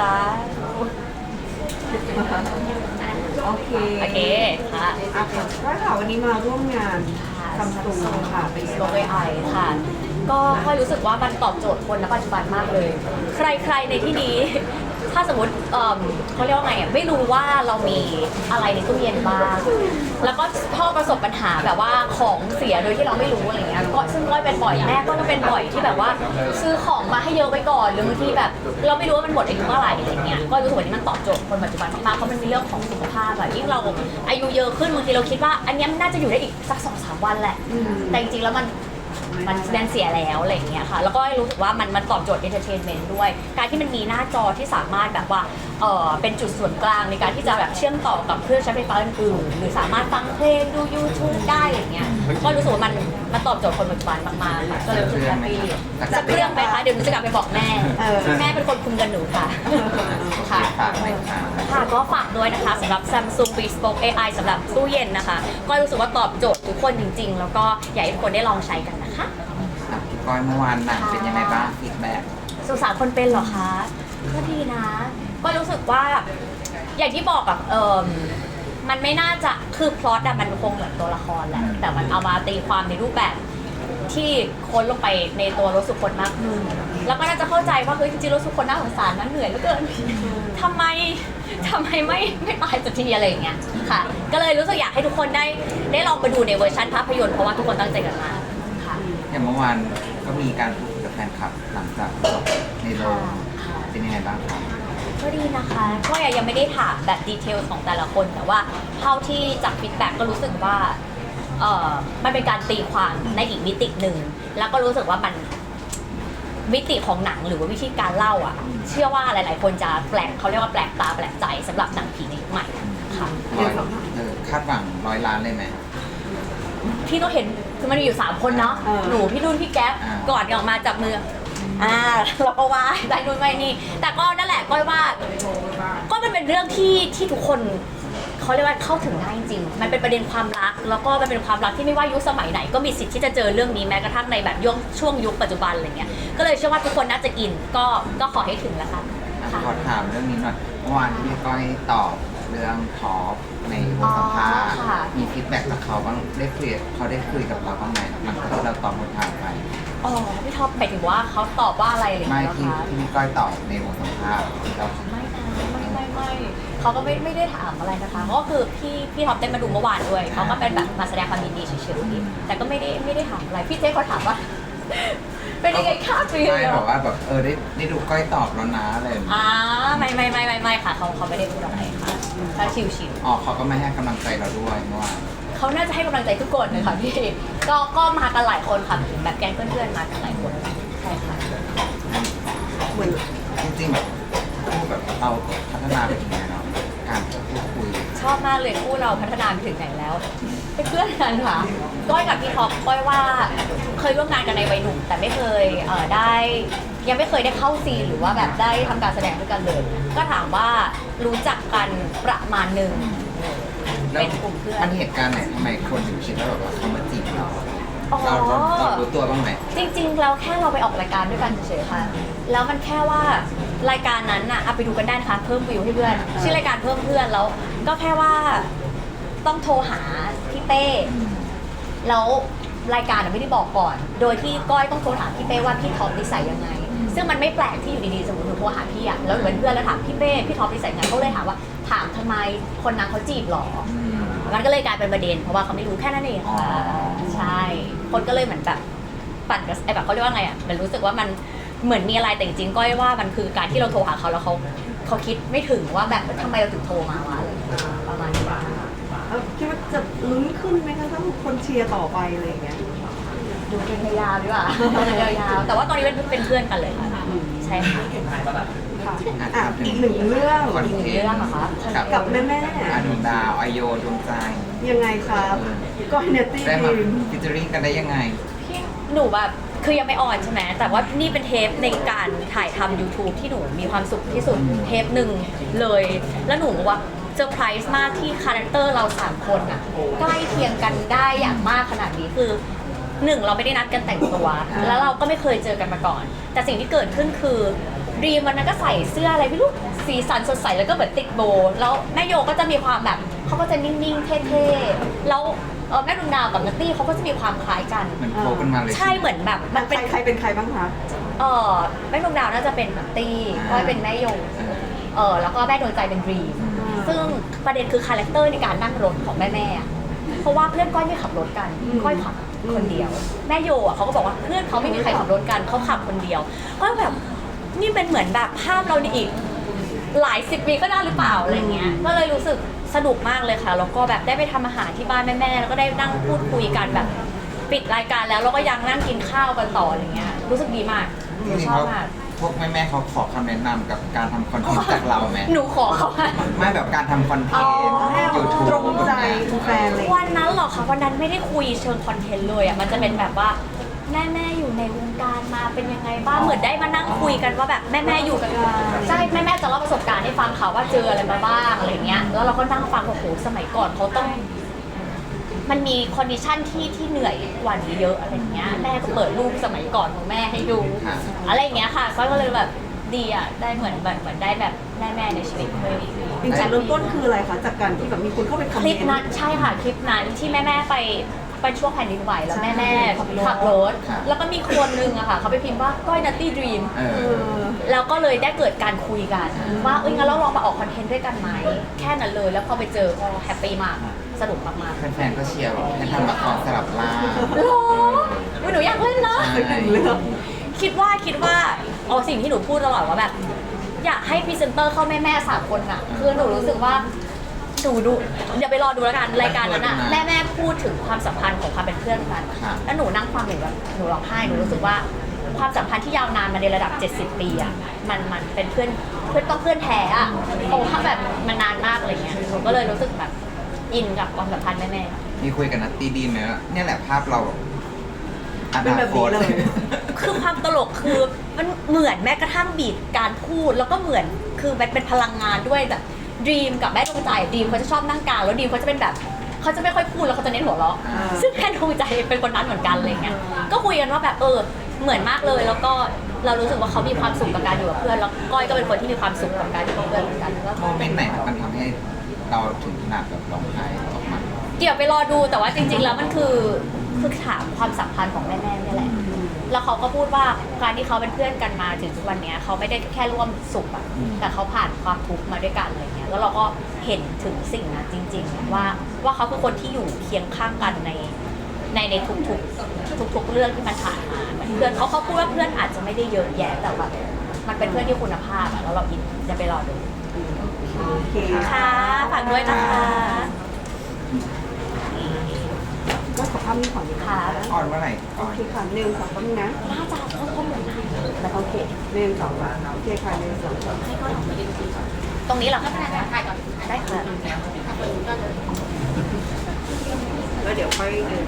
สาโอเคโอเคค่ะอะค่ะวันนี้มาร่วมงานซัมซุงค่ะเป็นสโลบ้างกไอค่ะ ก็ค่อยรู้สึกว่ามันตอบโจทย์คนในปัจจุบันมากเลย ใครๆในที่นี้ ถ้าสมมติเอิ่มเขาเรียกว่าไงอะไม่รู้ว่าเรามีอะไรในตู้เย็นบ้าง แล้วก็ชอบประสบปัญหาแบบว่าของเสียโดยที่เราไม่รู้อะไรเงี้ยก็ซึ่งก้อยเป็นบ่อยแม่ก็เป็นบ่อยที่แบบว่าซื้อของมาให้เยอะไว้ก่อนหรือบางทีแบบ เราไม่รู้ว่ามันหมดอายุเมื่อไหร่อะไรเงี้ยก็รู้สึกว่านี่มันตอบโจทย์คนปัจจุบันมากๆเพราะมันมีเรื่องของสุขภาพอะยิ่งเราอายุเยอะขึ้นบางทีเราคิดว่า อันเนี้ยมันน่าจะอยู่ได้อีกสักสองสามวันแหละอืมแต่จริงๆแล้วมัน มันแสดงเสียแล้วอะไรอย่างเงี้ยค่ะ แล้วก็รู้สึกว่ามันมันตอบโจทย์เอนเตอร์เทนเมนต์ด้วย การที่มันมีหน้าจอที่สามารถแบบว่าเออเป็นจุดส่วนกลางในการที่จะแบบเชื่อมต่อกับเครื่องใช้ไฟฟ้าอื่นๆหรือสามารถฟังเพลงดู YouTube ได้อย่างเงี้ย ก็รู้สึกว่ามันมันตอบโจทย์คนปัจจุบันมากๆค่ะก็เลยรู้สึกแฮปปี้สักเครื่องไหมคะเดี๋ยวหนูจะกลับไปบอกแม่เออแม่เป็นคนคุมเงินหนูค่ะค่ะฝากหน่อยค่ะค่ะก็ฝากด้วยนะคะสำหรับ Samsung Bespoke AI สำหรับตู้เย็นนะคะ ก็รู้สึกว่าตอบโจทย์ทุกคนจริง ๆ แล้วก็อยากให้ทุกคนได้ลองใช้กันนะคะอะพี่ก้อยเมื่อวานหนังเป็นยังไงบ้างฟีดแบ็กสุสานคนเป็นเหรอคะก็ดีนะ ก็รู้สึกว่าอย่างที่บอกกับเออ มันไม่น่าจะคือพล็อตอะมันคงเหมือนตัวละครแหละแต่มันเอามาตีความในรูปแบบที่ค้นลงไปในตัวรถสุคนมากขึ้นแล้วก็น่าจะเข้าใจว่าเฮ้ยจริงๆรถสุคนน่าสงสารนะเหนื่อยเหลือเกินทำไมทำไมไม่ไม่ตายสักทีอะไรอย่างเงี้ยค่ะ ก็เลยรู้สึกอยากให้ทุกคนได้ได้ลองไปดูในเวอร์ชันภาพยนตร์เพราะว่าทุกคนตั้งใจกันมากค่ะอย่างเมื่อวานก็มีการพูดคุยกับแฟนคลับหลังจากจบในโรงค่ะเป็นยังไงบ้างครับ ก็ดีนะคะ ก็ยังไม่ได้ถามแบบดีเทลของแต่ละคน แต่ว่าเท่าที่จากฟีดแบ็กก็รู้สึกว่าเออมันเป็นการตีความในอีกมิติหนึ่ง แล้วก็รู้สึกว่ามันมิติของหนังหรือว่าวิธีการเล่าอะ เชื่อว่าหลาย ๆ คนจะแปลกเขาเรียกว่าแปลกตาแปลกใจสำหรับหนังผีในยุคใหม่ค่ะร้อยเออคาดหวังร้อยล้านเลยไหม พี่ต้องเห็นคือมันมีอยู่ 3 คนเนาะ เออ หนูพี่นุ่นพี่แก๊ปอ่ากอดกันออกมาจับมือ อ่าเราก็ว่าได้นู่นไม่นี่ แต่ก็นั่นแหละก้อยว่าก็มัน เป็นเรื่องที่ที่ทุกคนเขาเรียกว่าเข้าถึงได้จริงๆมันเป็นประเด็นความรัก แล้วก็มันเป็นความรักที่ไม่ว่ายุคสมัยไหนก็มีสิทธิ์ที่จะเจอเรื่องนี้แม้กระทั่งในแบบย่งช่วงยุคปัจจุบันอะไรเงี้ย ก็เลยเชื่อว่าทุกคนน่าจะอิน ก็ก็ขอให้ถึงแล้วกันอะค่ะขอถามเรื่องนี้หน่อยเมื่อวานที่พี่ก้อยตอบเรื่องท็อปในบทสัมภาษณ์อ๋อค่ะมีฟีดแบ็กจากเขาบ้างได้คุยกับเขาได้คุยกับเราบ้างไหมหลังจากที่เราตอบคำถามไปอ๋อพี่ท็อปหมายถึงว่าเขาตอบว่าอะไรอะไรอย่างไม่เงี้ยเหรอที่คะที่พี่ก้อยตอบในบทสัมภาษณ์เราไม่นะ ไม่ไม่ไม่เขาก็ไม่ไม่ได้ถามอะไรนะคะก็คือพี่พี่ท็อปได้มาดูเมื่อวานด้วยเขาก็เป็นแบบมาแสดงความยินดีเฉยๆแต่ก็ไม่ได้ไม่ได้ถามอะไรพี่เจ๊เขาถามว่า เป็นยังไงคะฟิลไม่บอกว่าแบบเออได้ได้ดูก้อยตอบแล้วนะอะไรแบบนี้อ่าไม่ไม่ไม่ไม่ไม่ค่ะเขาเขาไม่ได้พูดอะไรค่ะเขาชิวชิวอ๋อเขาก็ไม่ให้กำลังใจเราด้วยเมื่อวานๆเขาน่าจะให้กำลังใจทุกคนเลยค่ะพี่ ก็ก็มากันหลายคนค่ะแบบแก๊งเพื่อนๆมากันหลายคนใช่ค่ะ เหมือนจริงๆแบบพูดแบบ เราพัฒนาไปถึงไหนเนาะการพูดคุยชอบมากเลยคู่เราพัฒนาไปถึงไหนแล้วเป็นเพื่อนกันค่ะก้อยกับพี่ท็อปก้อยว่าเคยร่วมงานกันในวัยหนุ่ม แต่ไม่เคยเอ่อได้ ยังไม่เคยได้เข้าซีนหรือว่าแบบได้ทำการแสดงด้วยกันเลย ก็ถามว่ารู้จักกันประมาณหนึ่งแล้วเป็นกลุ่มเพื่อน มันเหตุการณ์ไหนทำไมคนถึงคิดว่าแบบว่าเขามาจีบเราอ๋อ เราเราเรารู้ตัวบ้างไหม จริงๆเราแค่เราไปออกรายการด้วยกันเฉยๆ ค่ะ แล้วมันแค่ว่า รายการนั้นน่ะเอาไปดูกันได้นะคะเพิ่มวิวให้เพื่อนชื่อรายการเพิ่มเพื่อนแล้ว ก็แค่ว่าต้องโทรหาพี่เป้แล้วรายการน่ะไม่ได้บอกก่อน โดยที่ก้อยต้องโทรถามพี่เป้ว่าพี่ท็อปนิสัยยังไง ซึ่งมันไม่แปลกที่อยู่ดีๆสมมติหนูโทรหาพี่อะแล้วหนูเป็นเพื่อนแล้วถามพี่เป้พี่ท็อปนิสัยยังไงเขาเลยถามว่าถามทำไมคนนั้นเขาจีบหรออืมมันก็เลยกลายเป็นประเด็น เพราะว่าเขาไม่รู้แค่นั้นเองค่ะอ๋อใช่ คนก็เลยเหมือนแบบปั่นกับไอ้แบบเขาเรียกว่าไงอะมันรู้สึกว่ามัน เหมือนมีอะไรแต่จริงๆก้อยว่ามันคือการที่เราโทรหาเขาแล้วเขาเขาคิดไม่ถึงว่าแบบทำไมเราถึงโทรมาวะอะไรอย่างเงี้ยประมาณนี้เอ่อคิดว่าจะลุ้นขึ้นไหมคะถ้าคนเชียร์ต่อไปอะไรอย่างเงี้ย ดูกันยาวๆดีกว่ายาวๆแต่ว่าตอนนี้เป็นเป็นเพื่อนกันเลยค่ะใช่ค่ะค่ะอะอีกหนึ่งเรื่องคอนอีกหนึ่งเทนเรื่องต์เหรอคะกับแม่แม่อาดวงดาวไอโยดวงใจยังไงครับก็เนตตี้ได้มาทีม ฟิชเจอริ่งกันได้ยังไง พี่หนูแบบ คือยังไม่ออนใช่ไหมแต่ว่านี่เป็นเทปในการถ่ายทำ YouTube ที่หนูมีความสุขที่สุดเทปหนึ่งเลย แล้วหนูว่าเซอร์ไพรส์มากที่คาแรคเตอร์เราสามคนอะใกล้เคียงกันได้อย่างมากขนาดนี้คือหนึ่งเราไม่ได้นัดกันแต่งตัว แล้วเราก็ไม่เคยเจอกันมาก่อน แต่สิ่งที่เกิดขึ้นคือรีมวันนั้นก็ใส่เสื้ออะไรไม่รู้สีสันสดใสแล้วก็เหมือนติดโบว์แล้วแม่โยก็จะมีความแบบเขาก็จะนิ่งๆเท่ๆแล้ว เอ่อแม่ดวงดาวกับนัตตี้เขาก็จะมีความคล้ายกัน เหมือนโคกันมาเลย ใช่เหมือนแบบ มันใคเป็รนใครเป็นใครบ้างคะเออแม่ดวงดาวน่าจะเป็นนัตตี้ก้อยเป็นแม่ยงเออเออแล้วก็แม่ดวงใจเป็นดรีมซึ่งประเด็นคือคาแรคเตอร์ในการนั่งรถของแม่แม่ๆอะเพราะว่าเพื่อนก้อยไม่ขับรถกันอืมก้อยขับคนเดียว แม่โยอะเขาก็บอกว่าเพื่อนเขาไม่มีใครขับรถกันเขาขับคนเดียวก็แบบนี่เป็นเหมือนแบบภาพเราในอีก หลายสิบปีก็ได้หรือเปล่าอะไรเงี้ยก็เลยรู้สึก สนุกมากเลยค่ะแล้วก็แบบได้ไปทำอาหารที่บ้านแม่ๆแล้วก็ได้นั่งพูดคุยกันแบบ ปิดรายการแล้วเราก็ยังนั่งกินข้าวกันต่ออะไรเงี้ยรู้สึกดีมากจริงชๆอบเขามากพวกแม่ๆเขาขอคำแนะนำกับการทำคอนเทนต์จากเราไหมหนูขอเขาว่า ไม่แบบการทำคอนเทนต์อ๋อยูทูบตรงใจแฟนเลย วันนั้นเหรอคะวันนั้นไม่ได้คุยเชิงคอนเทนต์เลยอะมันจะเป็นแบบว่า แม่แม่ๆอยู่ในวงการมาเป็นยังไงบ้าง เหมือนได้มานั่งคุยกันว่าแบบแม่แม่ๆอยู่กันใช่แม่แม่ๆจะเล่าประสบการณ์ให้ฟังค่ะว่าเจออะไรมาบ้างอะไรเงี้ย แล้วเราก็นั่งฟังโอ้โหสมัยก่อนเขาต้อง มันมีคอนดิชันที่ที่เหนื่อยกว่านี้เยอะอะไรเงี้ยแม่ก็เปิดรูปสมัยก่อนของแม่ให้ดูค่ะอะไรอย่างเงี้ยค่ะก้อยก็เลยแบบดีอะได้เหมือนแบบเหมือนได้แบบแม่แม่ๆในชีวิตเลยจริงๆเริ่มต้นคืออะไรคะจากการที่แบบมีคนเข้าไปคอมคเมลิปนต์นั้นใช่ค่ะคลิปนั้นที่แม่แม่ๆไป ไปช่วงแผ่นดินไหวแล้วใช่แม่แม่ๆขับรถขับรถ ค่ะ แล้วก็มีคนนึงอะค่ะ เขาไปพิมพ์ว่าก้อยนัตตี้ดรีม เอเออ อ แล้วก็เลยได้เกิดการคุยกัน ว่าเอ้ยงั้นเราลองมาออกคอนเทนต์ด้วยกันไหม แค่นั้นเลยแล้วพอไปเจอก็แฮปปี้มากสนุกมากๆแฟนๆก็เชียร์บอกให้ทำละครสลับล่างหรออุ๊ยหนูอยากเล่นนะ ใช่หนึ่งเรื่องคิดว่าคิดว่าเอาสิ่งที่หนูพูดตลอดว่าแบบ อยากให้พรีเซนเตอร์เข้าแม่แม่ๆสามคนอะคือหนูรู้สึกว่า หนูดูเดี๋ยวไปรอดูแล้วกันรายการนั้นอะแม่แม่ๆพูดถึงความสัมพันธ์ของความเป็นเพื่อนกันค่ะแล้วหนูนั่งฟังหนูแบบหนูร้องไห้หนูรู้สึกว่าความสัมพันธ์ที่ยาวนานมาในระดับ 70 ปีอะมันมันเป็นเพื่อนเพื่อนต้องเพื่อนแท้อะโอ้ถ้าแบบมันนานมากอะไรเงี้ยหนูก็เลยรู้สึกแบบอินกับความสัมพันธ์แม่แม่ๆมีคุยกับนัตตี้ดีไหมว่าเนี่ยแหละภาพเราอเป็นนาแบบคนี้ตเลยคือความตลกคือมันเหมือนแม้กระทั่งบีดการพูด แล้วก็เหมือนคือมันเป็นพลังงานด้วยแบบ ดีมกับแม่ดวงใจดีมเขาจะชอบนั่งกลางแล้วดีมเขาจะเป็นแบบเขาจะไม่ค่อยพูดแล้วเขาจะเน้นหัวเราะอ่าซึ่งแม่ดวงใจเป็นคนนั้นเหมือนกันอะไรเงี้ยก็คุยกันว่าแบบเออเหมือนมากเลยแล้วก็เรารู้สึกว่าเขามีความสุขกับการอยู่กับเพื่อนแล้วก้อยก็เป็นคนที่มีความสุขกับการอยู่กับเพื่อนเหมือนกันแล้วโมเมนต์ไหนมันทำให้เราถึงขนาดแบบร้องไห้ออกมาเดี๋ยวไปรอดูแต่ว่าจริง ๆ แล้วมันคือคือถามความสัมพันธ์ของแม่ๆนี่แหละ แล้วเขาก็พูดว่าการที่เขาเป็นเพื่อนกันมาถึงทุกวันเนี้ยเขาไม่ได้แค่ร่วมสุขอะอืมแต่เขาผ่านความทุกข์มาด้วยกันอะไรเงี้ยแล้วเราก็เห็นถึงสิ่งนั้นจริง ๆ ว่าว่าเขาคือคนที่อยู่เคียงข้างกันในในในทุกๆทุกๆเรื่องที่มันผ่านมาเหมือนเพื่อนเขาเขาพูดว่าเพื่อนอาจจะไม่ได้เยอะแยะแต่แบบมันเป็นเพื่อนที่คุณภาพอะแล้วเราอินจะไปรอดู โอเค ค่ะ ฝากด้วยนะคะ ก็ขอภาพนี้ก่อนดีกว่าค่ะออนเมื่อไหร่ก่โออนเคค่ะหนึ่งสองแป๊บนึงนะน่าจะเขาเขาเหมือนกันแล้วโอเคหนึ่งสองสามโอเคค่ะหนึ่งสองสามตรงนี้เหรอคะถ่ายก่อนได้ค่ะแล้วเดี๋ยวค่อยเดิน